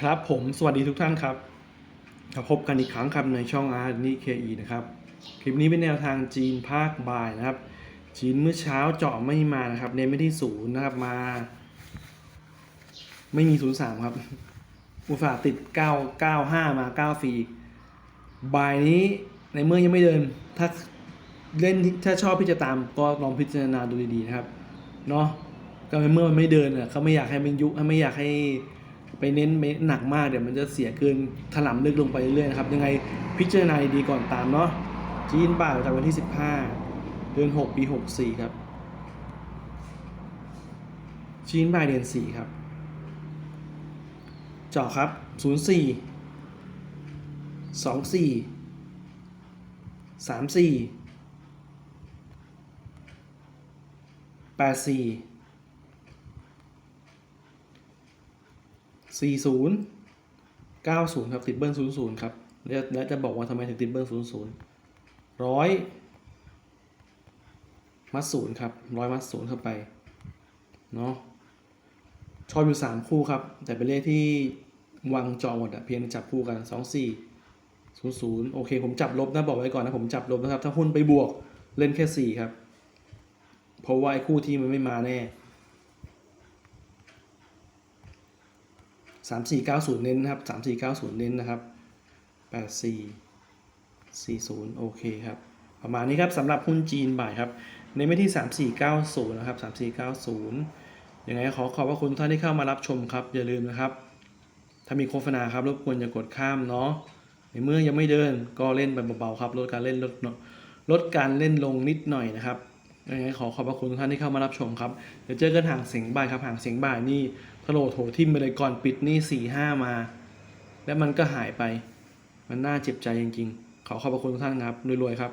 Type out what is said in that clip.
ครับผมสวัสดีทุกท่านครับพบกันอีกครั้งครับในช่องอาร์นี่เคอีนะครับ คลิปนี้เป็นแนวทางจีนภาคบ่ายนะครับ จีนเมื่อเช้าเจาะไม่มานะครับ เน้นไม่ที่ศูนย์นะครับมา ไม่มีศูนย์สามครับ อุตส่าห์ติดเก้าเก้าห้ามาเก้าฟรีบ่ายนี้ในเมื่อยังไม่เดิน ถ้าเล่นถ้าชอบที่จะตามก็ลองพิจารณาดูดีๆนะครับเนาะก็ในเมื่อมันไม่เดินอะเขาไม่อยากให้มันยุไม่อยากให้ ไปเน้นไปหนักมากเดี๋ยวมันจะเสียเกินถล่ำลึกลงไปเรื่อยๆนะครับยังไงพิจารณาดีก่อนตามเนาะจีนบ่ายจากวันที่ 15 เดือน 6 ปี 64 ครับ จีนบ่ายเดือน 4 ครับเจาะครับ 04 24 34 84 สี่ศูนย์เก้าศูนย์ครับติดเบิ้ลศูนย์ศูนย์ครับ แล้วจะบอกว่าทำไมถึงติดเบิ้ลศูนย์ศูนย์ร้อยมัดศูนย์ครับร้อยมัดศูนย์เข้าไปเนาะชอบอยู่สามคู่ครับ แต่เป็นเลขที่วางจอหมดอะเพียงจับคู่กันสองสี่ศูนย์ศูนย์โอเค ผมจับลบนะบอกไว้ก่อนนะ ผมจับลบนะครับ ถ้าหุ้นไปบวกเล่นแค่สี่ครับ เพราะว่าไอ้คู่ที่มันไม่มาแน่ สามสี่เก้าศูนย์เน้นนะครับสามสี่เก้าศูนย์เน้นนะครับแปดสี่สี่ศูนย์โอเคครับ ประมาณนี้ครับสำหรับหุ้นจีนบ่ายครับ ในไม่ที่สามสี่เก้าศูนย์นะครับสามสี่เก้าศูนย์ยังไงขอขอบพระคุณท่านที่เข้ามารับชมครับ อย่าลืมนะครับ ถ้ามีโฆษณาครับรบกวนอย่ากดข้ามเนาะในเมื่อยังไม่เดินก็เล่นไปเบาๆครับลดการเล่นลดลดการเล่นลงนิดหน่อยนะครับ ยังไงขอขอบพระคุณทุกท่านที่เข้ามารับชมครับ เดี๋ยวเจอกันห่างเสียงบ่ายครับห่างเสียงบ่ายนี่ทะโลโถทิมไปเลยก่อนปิดนี่สี่ห้ามา แล้วมันก็หายไป มันน่าเจ็บใจจริงๆ ขอขอบพระคุณทุกท่านครับรวยๆครับ